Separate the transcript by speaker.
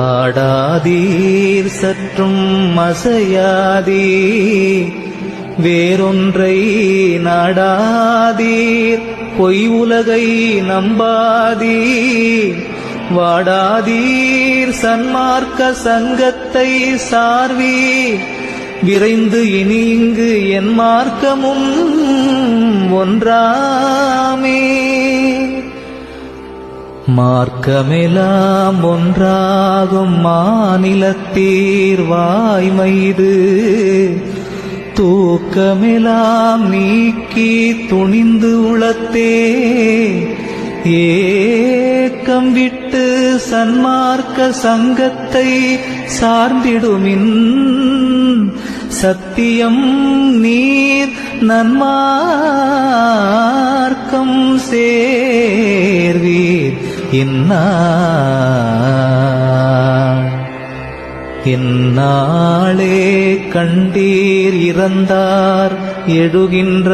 Speaker 1: ஆடாதீர் சற்றும் அசையாதீர். வேறொன்றை நாடாதீர் பொய் உலகை நம்பாதீர். வாடாதீர் சன்மார்க்க சங்கத்தை சார்வீர். விரைந்து இனி இங்கு என் மார்க்கமும் ஒன்றா மார்க்கமெலாம் ஒன்றாகும் மாநிலத்தீர் வாய்மைது தூக்கமெலாம் நீக்கி துணிந்து உளத்தே. ஏக்கம் விட்டு சன்மார்க்க சங்கத்தை சார்ந்திடுமின். சத்தியம் நீர் நன்மார்க்கம் சே இந்நாள். இந்நாளே கண்டீர் இறந்தார் எழுகின்ற